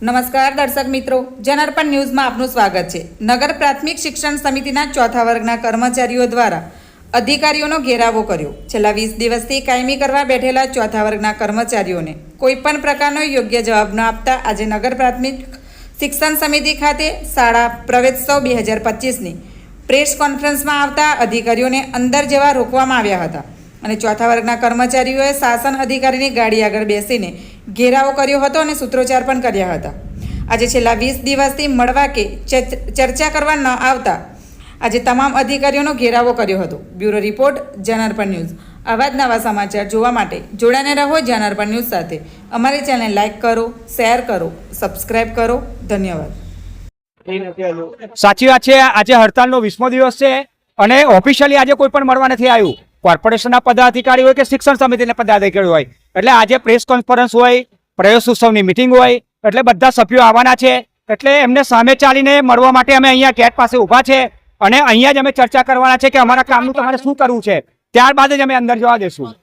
નમસ્કાર દર્શક મિત્રો, જનાર્પણ ન્યૂઝમાં આપનું સ્વાગત છે. નગર પ્રાથમિક શિક્ષણ સમિતિના ચોથા વર્ગના કર્મચારીઓ દ્વારા અધિકારીઓનો ઘેરાવો કર્યો. છેલ્લા વીસ દિવસથી કાયમી કરવા બેઠેલા ચોથા વર્ગના કર્મચારીઓને કોઈપણ પ્રકારનો યોગ્ય જવાબ ન આપતા આજે નગર પ્રાથમિક શિક્ષણ સમિતિ ખાતે શાળા પ્રવેશોત્સવ બે હજાર પચીસની પ્રેસ કોન્ફરન્સમાં આવતા અધિકારીઓને અંદર જવા રોકવામાં આવ્યા હતા. અને ચોથા વર્ગના કર્મચારીઓએ શાસન અધિકારીની ગાડી આગળ બેસીને ઘેરાવો કર્યો હતો અને સૂત્રોચ્ચાર પણ કર્યા હતા. આજે છેલ્લા વીસ દિવસથી મળવા કે ચર્ચ- કરવા ન આવતા આજે તમામ અધિકારીઓનો ઘેરાવો કર્યો હતો. Bureau report Janarpan news. આવા જ નવા સમાચાર જોવા માટે જોડાને રહો જનાર્પણ ન્યૂઝ સાથે. અમારી ચેનલ લાઇક કરો, શેર કરો, સબસ્ક્રાઇબ કરો. ધન્યવાદ. સાચી વાત છે, આજે હડતાલનો વીસમો દિવસ છે અને ઓફિશિયલી આજે કોઈ પણ મળવા નથી આવ્યું. કોર્પોરેશનના પદાધિકારી હોય કે શિક્ષણ સમિતિના પદાધિકારી હોય એટલે આજે પ્રેસ કોન્ફરન્સ હોય, પ્રવેશ ઉત્સવની મિટિંગ હોય, એટલે બધા સભ્યો આવવાના છે. એટલે એમને સામે ચાલીને મળવા માટે અમે અહીંયા ગેટ પાસે ઊભા છે અને અહીંયા જ અમે ચર્ચા કરવાના છે કે અમારા કામનું તમારે શું કરવું છે. ત્યારબાદ જ અમે અંદર જવા દેશું.